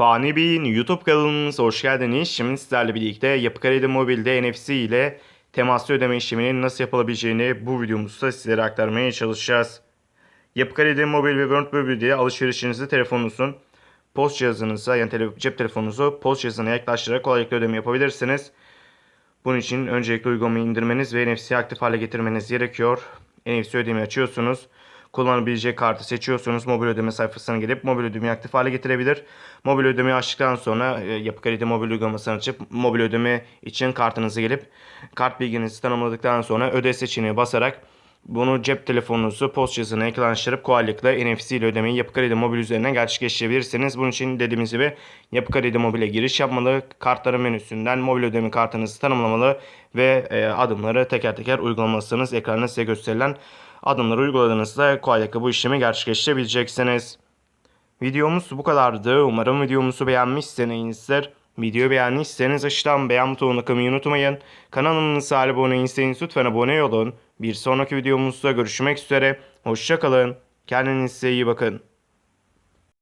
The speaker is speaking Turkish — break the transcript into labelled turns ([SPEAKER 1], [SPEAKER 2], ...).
[SPEAKER 1] Fani Bey'in YouTube kanalımıza hoş geldiniz. Şimdi sizlerle birlikte Yapı Kredi Mobil'de NFC ile temaslı ödeme işleminin nasıl yapılabileceğini bu videomuzda sizlere aktarmaya çalışacağız. Yapı Kredi Mobil ve World Mobil'de alışverişinizi telefonunuzun post cihazınıza yani tele- cep telefonunuzu post cihazına yaklaştırarak kolaylıkla ödeme yapabilirsiniz. Bunun için öncelikle uygulamayı indirmeniz ve NFC'yi aktif hale getirmeniz gerekiyor. NFC ödemeyi açıyorsunuz. Kullanabilecek kartı seçiyorsunuz. Mobil ödeme sayfasına gelip mobil ödemeyi aktif hale getirebilir. Mobil ödemeyi açtıktan sonra e, Yapı Kredi mobil uygulamasını açıp mobil ödeme için kartınızı gelip kart bilginizi tanımladıktan sonra öde seçeneği basarak bunu cep telefonunuzu post cihazına ekranlaştırıp kolaylıkla NFC ile ödemeyi Yapı Kredi Mobil üzerinden gerçekleştirebilirsiniz. Bunun için dediğimiz gibi Yapı Kredi Mobil'e giriş yapmalı. Kartların menüsünden mobil ödeme kartınızı tanımlamalı ve e, adımları teker teker uygulamalısınız. Ekranda size gösterilen adımları uyguladığınızda kolaylıkla bu işlemi gerçekleştirebileceksiniz. Videomuz bu kadardı. Umarım videomuzu beğenmişsinizdir. Videoyu beğendiyseniz aşağıdan beğen butonuna kılmayı unutmayın. Kanalımıza abone değilseniz lütfen abone olun. Bir sonraki videomuzda görüşmek üzere. Hoşçakalın. Kendinize iyi bakın.